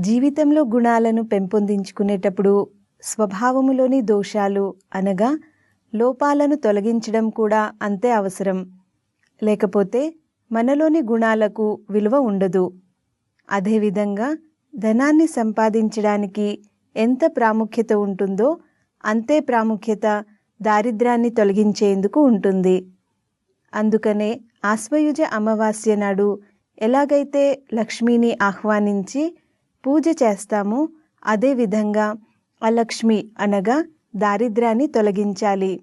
జీవితంలో గుణాలను పెంపొందించుకునేటప్పుడు స్వభావములోని దోషాలు అనగా లోపాలను తొలగించడం కూడా అంతే అవసరం. లేకపోతే మనలోని గుణాలకు విలువ ఉండదు. అదేవిధంగా ధనాన్ని సంపాదించడానికి ఎంత ప్రాముఖ్యత ఉంటుందో అంతే ప్రాముఖ్యత దారిద్ర్యాన్ని తొలగించేందుకు ఉంటుంది. అందుకనే ఆశ్వయుజ అమావాస్య నాడు ఎలాగైతే లక్ష్మిని ఆహ్వానించి పూజ చేస్తాము. అదేవిధంగా అలక్ష్మి అనగా దారిద్ర్యాన్ని తొలగించాలి.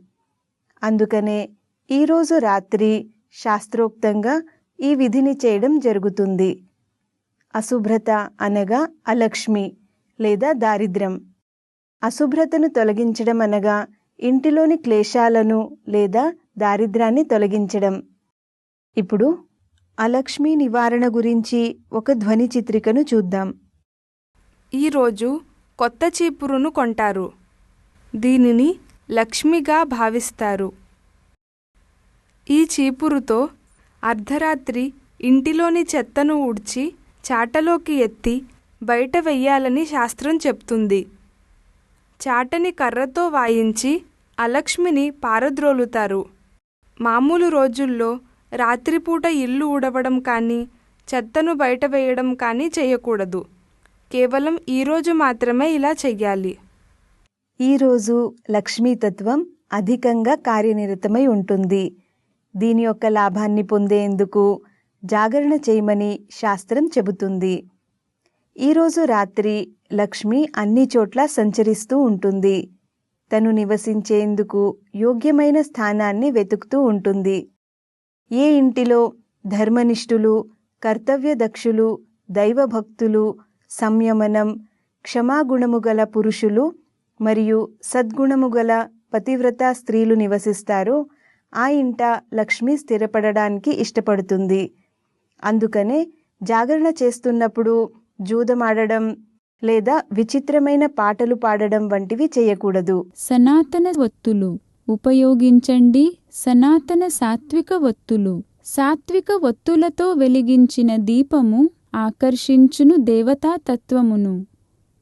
అందుకనే ఈరోజు రాత్రి శాస్త్రోక్తంగా ఈ విధిని చేయడం జరుగుతుంది. అశుభ్రత అనగా అలక్ష్మి లేదా దారిద్ర్యం. అశుభ్రతను తొలగించడం అనగా ఇంటిలోని క్లేశాలను లేదా దారిద్ర్యాన్ని తొలగించడం. ఇప్పుడు అలక్ష్మి నివారణ గురించి ఒక ధ్వని చిత్రికను చూద్దాం. ఈరోజు కొత్త చీపురును కొంటారు. దీనిని లక్ష్మిగా భావిస్తారు. ఈ చీపురుతో అర్ధరాత్రి ఇంటిలోని చెత్తను ఊడ్చి చాటలోకి ఎత్తి బయట వెయ్యాలని శాస్త్రం చెప్తుంది. చాటని కర్రతో వాయించి అలక్ష్మిని పారద్రోలుతారు. మామూలు రోజుల్లో రాత్రిపూట ఇల్లు ఊడవడం కానీ చెత్తను బయట వేయడం కానీ చేయకూడదు. కేవలం ఈరోజు మాత్రమే ఇలా చెయ్యాలి. ఈరోజు లక్ష్మీతత్వం అధికంగా కార్యనిరతమై ఉంటుంది. దీని యొక్క లాభాన్ని పొందేందుకు జాగరణ చేయమని శాస్త్రం చెబుతుంది. ఈరోజు రాత్రి లక్ష్మి అన్ని చోట్ల సంచరిస్తూ ఉంటుంది. తను నివసించేందుకు యోగ్యమైన స్థానాన్ని వెతుకుతూ ఉంటుంది. ఏ ఇంటిలో ధర్మనిష్ఠులు కర్తవ్యదక్షులు దైవభక్తులు సంయమనం క్షమాగుణము గల పురుషులు మరియు సద్గుణము గల పతివ్రత స్త్రీలు నివసిస్తారో. ఆ ఇంట లక్ష్మి స్థిరపడడానికి ఇష్టపడుతుంది. అందుకనే జాగరణ చేస్తున్నప్పుడు జూదమాడడం లేదా విచిత్రమైన పాటలు పాడడం వంటివి చేయకూడదు. సనాతన ఒత్తులు ఉపయోగించండి. సనాతన సాత్విక ఒత్తులు సాత్విక ఒత్తులతో వెలిగించిన దీపము ఆకర్షించును దేవతా తత్వమును.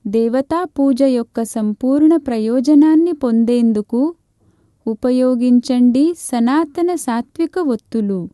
దేవతా పూజ యొక్క సంపూర్ణ ప్రయోజనాన్ని పొందేందుకు ఉపయోగించండి సనాతన సాత్విక ఒత్తులు